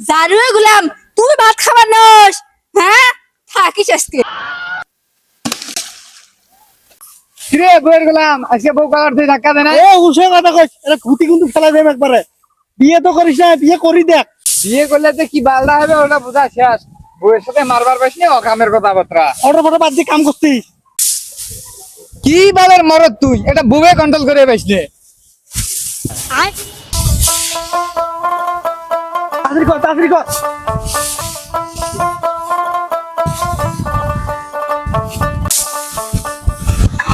জারু গুলাম তুই ভাত খাবার নস। হ্যাঁ? থাকিস আজকে। কিরে বইয়ের গেলাম আজকে বউ কালার দিয়ে ধাক্কা দেয় না এ উসে কথা কইস এটা খুঁটি কিন্তু ফেলা দেব একবারে। বিয়ে তো করিস না বিয়ে করি দেখ। বিয়ে করলে যে কি বালদা হবে ওটা বোঝা শেষ। বউয়ের সাথে মারবার পাইস নি অকামের কথাবার্তা। অটো ফটো বাদ দিয়ে কাম করছিস কি বালের মরদ তুই? এটা বুবে কন্ট্রোল করে পাইস নে। তাড়াতাড়ি কর তাড়াতাড়ি কর।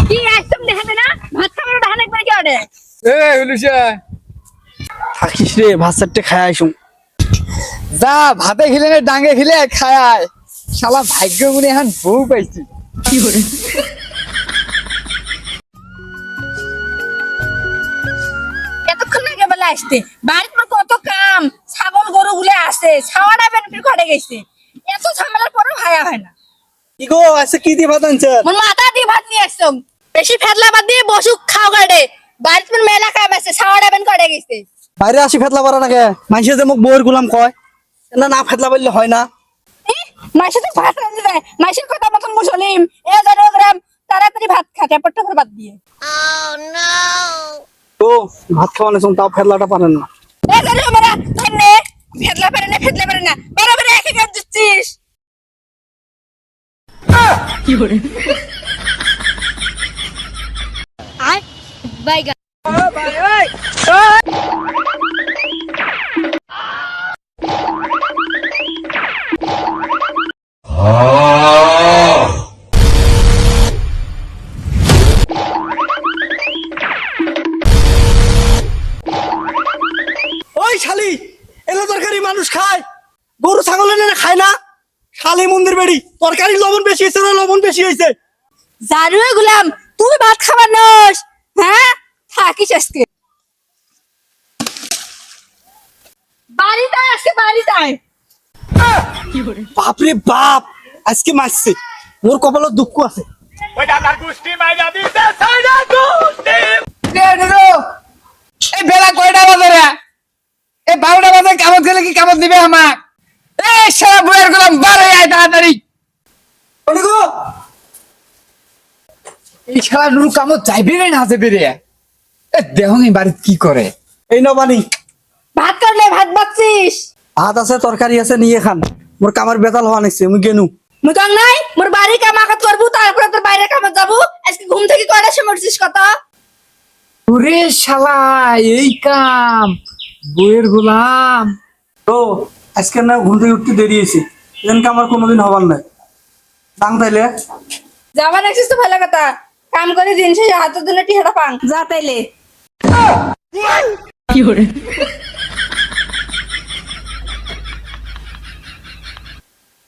কি একদম দেখাবে না? ভাত খাবার ওটা হানেক কি অর্ডার এ হুলুসা থাকিস রে ভাত চারটে খাই আইসুম। যা ভাতে খেলে না ডাঙ্গে খেলে খায় শালা ভাগ্য মনে এখন বউ পাইছি। এতক্ষণ আগে বেলা আসতে বাড়িতে কত গুলো আছে ছাওয়াটা গেছে। এত ঝামেলার পরেও হায়া হয় না। কি গো আজকে কি দিয়ে ভাত আনছেন মোর মাথা দিয়ে ভাত নিয়ে আসছো। বেশি বাদ দিয়ে বসুক খাও গাড়ে বাড়িতে মেলা কাম আছে ছাওয়াটা বেন ঘরে গেছে। বাইরে আসি পারা নাকি মানুষে যে মোক গুলাম কয় না না ফেতলা বললে হয় না। মাসে তো ভাত দেয় মাসের কথা মতন মুসলিম এ জানো গ্রাম তাড়াতাড়ি ভাত খা ট্যাপর ট্যাপর বাদ দিয়ে। তো ভাত খাওয়ানো শুন তাও ফেতলাটা পারেন না। এ জানো আমরা ধন্যে ফেতলা পারে না ফেতলা পারে না। বরাবর একই কাজ দিচ্ছিস। ওই শালি! তরকারি মানুষ খায় গরু ছাগল এনে খায় না। শালি মন্দির বেড়ি তরকারি লবণ বেশি হয়েছে না লবণ বেশি হয়েছে? জারু গুলাম তুই ভাত খাবার নস হ্যাঁ? থাকিস আজকে। বাড়িতে আজকে বাড়িতে বাপরে বাপ আজকে মারছে। মোর কপালত দুঃখ আছে। এই বেলা কয়টা বাজে রে? এই বারোটা বাজে কামত গেলে কি কামত দিবে আমার এই সারা বইয়ের গেলাম বারো আয় তাড়াতাড়ি। এই শালা নুরু কামত যাইবে রে না যাবে রে? এ দেহ বাড়িতে কি করে? এই ন বানি ভাত করলে ভাত বাচ্ছিস? ভাত আছে তরকারি আছে নিয়ে খান। মোর কামার বেতাল হওয়া নিচ্ছে মুই গেনু। মুতং নাই মোর বাড়ি কামাকাত করব তারপরে তোর বাইরে কামাত যাব। আজকে ঘুম থেকে কয়টা সময় উঠছিস কত? ওরে শালা এই কাম। বইয়ের গোলাম। তো আজকে না ঘুম থেকে উঠতে দেরি হয়েছে। এদিনকে আমার কোনোদিন হবার নাই। দাম তাইলে। যাবা নাকছিস তো ভালো কথা। কাম করে দিন শেষে হাতের দিনে টিহাটা পাং। যা তাইলে।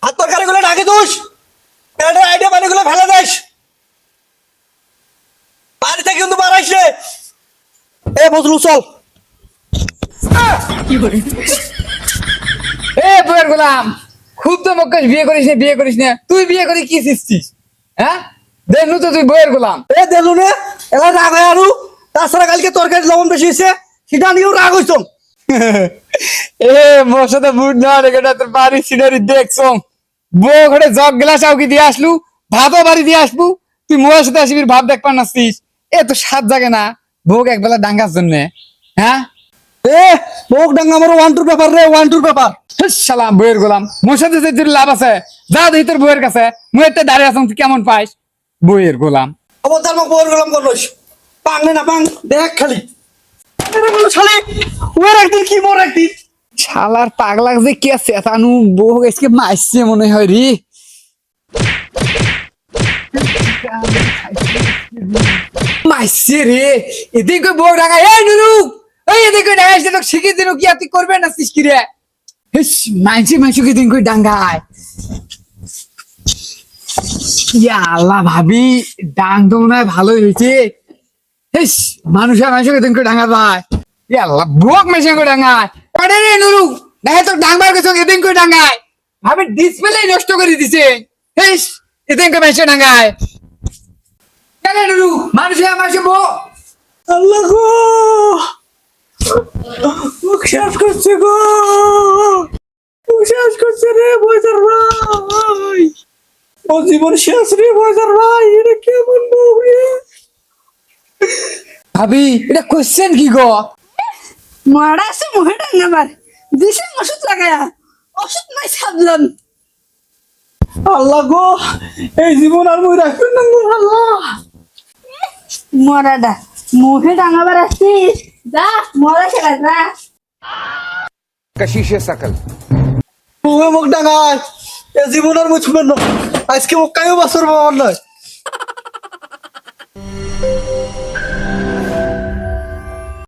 হাত তরকারি গুলো ঢাকে দোষ পেটের আইডিয়া পানি গুলো ফেলে দিস। বাড়ি থেকে কিন্তু বাড়াইস রে। এ বজলু চল। এ বইয়ের গোলাম খুব তো মক্কেশ বিয়ে করিস না বিয়ে করিস না। তুই বিয়ে করে কি শিখছিস হ্যাঁ? তো তুই বইয়ের গোলাম। এ দেলু নে এলা রাগ হয় আরু তাছাড়া কালকে তরকারি লবণ বেশি হয়েছে সেটা নিয়েও রাগ হইছ এ মোর সাথে বুট না তোর বাড়ির সিনারি দেখছ বউ ঘরে জগ গ্লাস আউকি দিয়ে আসলু ভাতও বাড়ি দিয়ে আসবু। তুই মোয়ের সাথে আসবি ভাব দেখ পারনাছিস এ তো সাত জাগে না বউক একবেলা ডাঙ্গার জন্য হ্যাঁ? এ মোক ডাঙ্গা আমার ওয়ান টুর ব্যাপার রে ওয়ান টুর ব্যাপার সালাম বইয়ের গোলাম। মোর সাথে যে লাভ আছে যা দেখি তোর বইয়ের কাছে মুয়ের তো দাঁড়িয়ে আছো কেমন পাইস? বইয়ের গোলাম। অবতার মোক বউর গেলাম করলোস। পাং না পাং দেখ খালি। শালি ওর একদিন কি মোর একদিন? শালার পাগলা যে কে চেতানু বউ মারছে মনে হয় রে। মারছে রে এদিকে বউ ডাঙা এই নুনু কই না সিস রে হিস মাইছি মাইছি কি দিন কই ডাঙ্গায়? ভাবি, ডাং তো মনে হয় ভালোই হয়েছে মানুষের মানুষকে দিন কই ডাঙ্গা ইয়া আল্লাহ বুক মেশিন কই ডাঙ্গায়? দেখে তো ডাঙ্গার কাছে এদিন কই ডাঙ্গায়? ভাবি ডিসপ্লে নষ্ট করে দিছে। হিস এদিন কই মেশিন ডাঙ্গায়? কেন নুরু, মানুষের বউ? আল্লাহ মুখ শেষ করছে গো। ভাই। ও জীবন শেষ রে বাজার ভাই। এটা কেমন বউ রে? ভাবি এটা কোশ্চেন কি গো? মারা আছে মুহে ডাঙ্গাবার দিছে ওষুধ লাগায়া। ওষুধ নাই সাবলাম আল্লাহ গো এই জীবন আর মই রাখবেন না গো আল্লাহ। মরাডা মুহে ডাঙ্গাবার আসছিস যা মরা খেলা যা कशिश सकल মুখে মুখ ডাঙায় এ জীবন আর মুছবেন না আজকে মুখ কায়ও বাসর বাবার নয়